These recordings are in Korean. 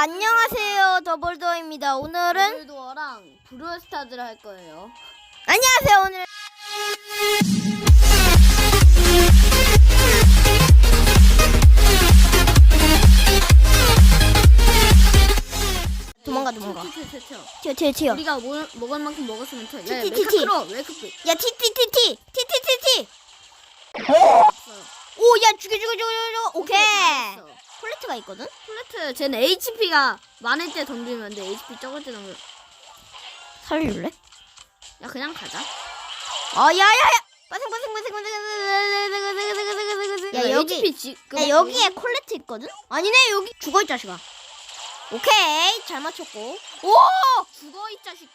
안녕하세요 더블도입니다 오늘은 오늘도 어랑 브루스타즈를 할 거예요. 안녕하세요 오늘 도망가 도망가 튀, 튀, 튀, 튀. 튀어 튀어 튀어 우리가 뭘, 먹을 만큼 먹었으면 튀어. 야, 튀, 튀, 튀, 웨이크 튀. 크로, 웨이크 크. 야 티티티티 티티티티. 오야 죽여 죽여 죽여. 콜레트가 있거든 플래트, 쟤는 HP가 많을 때안 돼. HP 적을 때 던지면. 살릴래? 야, 그냥 가자. 어 야야야 빠생 빠생 빠생 빠생 야 야, 여기 HP 지, 그거 야 여기에 콜레트 있거든? 아니네 여기 죽어 이 자식아 오케이 잘 맞췄고 오 죽어, 이 자식.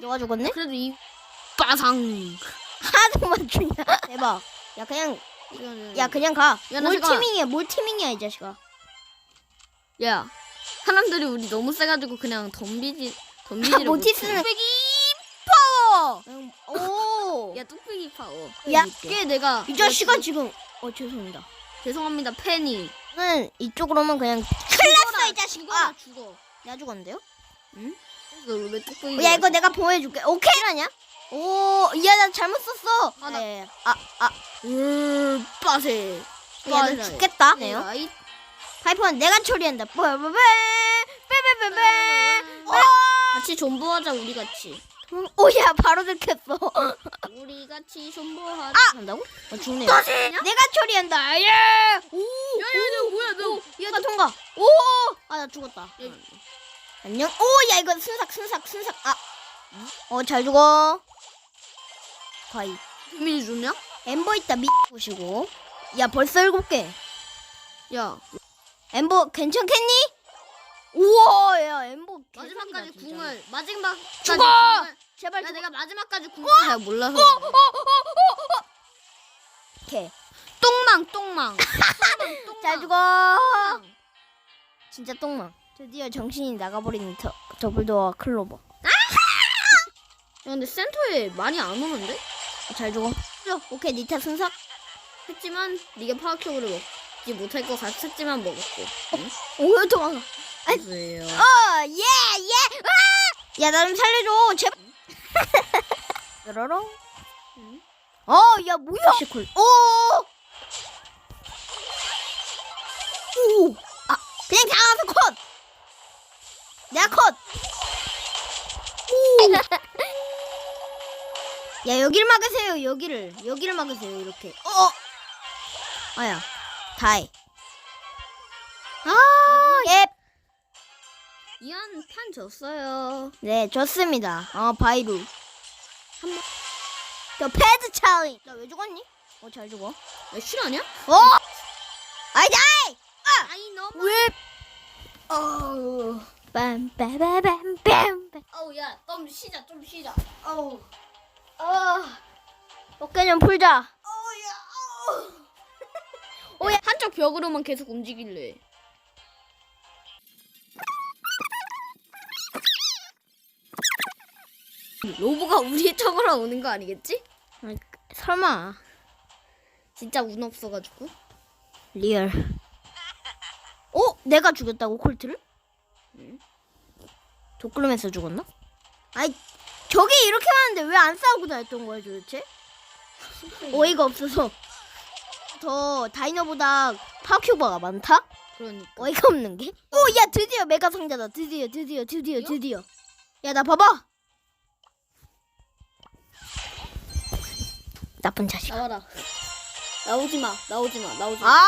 너가 죽었네? 그래도 이 빠상. 하나도 맞추냐 대박 야 그냥. 야 그냥 가 야, 나뭘 잠깐. 티밍이야 뭘 티밍이야 이 자식아 야, 사람들이 우리 너무 세가지고 그냥 덤비지, 덤비지를 모티스는. 뚝배기 파워 음, 오 야, 뚝배기 파워. 야, 이게 내가. 이 자식아 지금 어 죄송합니다 죄송합니다, 팬이. 는 이쪽으로만 그냥 큰일 났어 이 자식아 죽어. 내가 죽었는데요? 그래서 왜 뚝배기? 어, 야 이거 내가 보여줄게 오케이 하냐? 오 야 나 잘못 썼어 아, 나- 네. 아, 아, 으 빠세. 야, 너 죽겠다. 네요. 네요. 파이퍼는 내가 처리한다. 뽀뽀뽀, 빼빼빼빼. 같이 존버하자 우리 같이. 오야, 바로 들켰어. 우리 같이 존버하자. 아, 한다고? 어, 죽네. 내가 처리한다. 예. 오, 야야 너 뭐야 너? 얘가 통과. 오, 아, 나 죽었다. 안녕. 오, 야, 이거 순삭, 순삭, 순삭. 아, 어, 잘 죽어. 가이. 비밀 줬냐? 엠버 있다 미 보시고. 야, 벌써 일곱 개. 야 엠버 괜찮겠니? 우와, 야, 엠버 마지막까지 진짜. 궁을 마지막까지 죽어! 궁을- 제발 야 죽어. 내가 마지막까지 궁을 잘 몰라서. 오케이. 똥망 똥망. 똥망 똥망. 잘 죽어. 똥망. 진짜 똥망. 드디어 정신이 나가버린 더, 더블도어 클로버. 야 근데 센터에 많이 안 오는데? 어, 잘 죽어. 어, 오케이 니타 순삭. 했지만 네가 파워큐브를 먹지 못할 것 같았지만 먹었고. 응? 오 도망가. 아이. 보세요. 어, 예, 예. 아! 야, 나 좀 살려줘. 제발. 뾰로롱. 응? 어, 야, 뭐야? 시콜. 오! 오! 아, 그냥 당황해서 컷! 내가 컷! 오! 야, 여기를 막으세요, 여기를. 여기를 막으세요, 이렇게. 어! 아야, 다이. 아, 예. 이한 판 졌어요. 네, 좋습니다. 어, 바이루. 한 번. 저 패드 찰리. 나 왜 죽었니? 어, 잘 죽어. 야 실화냐? 어! 아이, 다이! 아이 너무. 왜? 어. 빰빠바밤빰빰. 어우 야 좀 쉬자 좀 쉬자. 어우. 어. 어깨 좀 풀자. 어야 한쪽 벽으로만 계속 움직일래. 로보가 우리 쪽으로 오는 거 아니겠지? 설마. 진짜 운 없어가지고. 리얼. 어? 내가 죽였다고 콜트를? 응. 독글름에서 죽었나? 아이, 저기 이렇게 많은데 왜 안 싸우고 다녔던 거야 도대체? 어이가 없어서. 더 다이너보다 파워큐버가 많다? 그러니까. 어이가 없는 게? 오, 야, 드디어 메가 상자다. 드디어, 드디어, 드디어, 드디어. 야, 나 봐봐. 나쁜 자식. 나와라. 나오지 마. 나오지 마. 나오지 마. 아,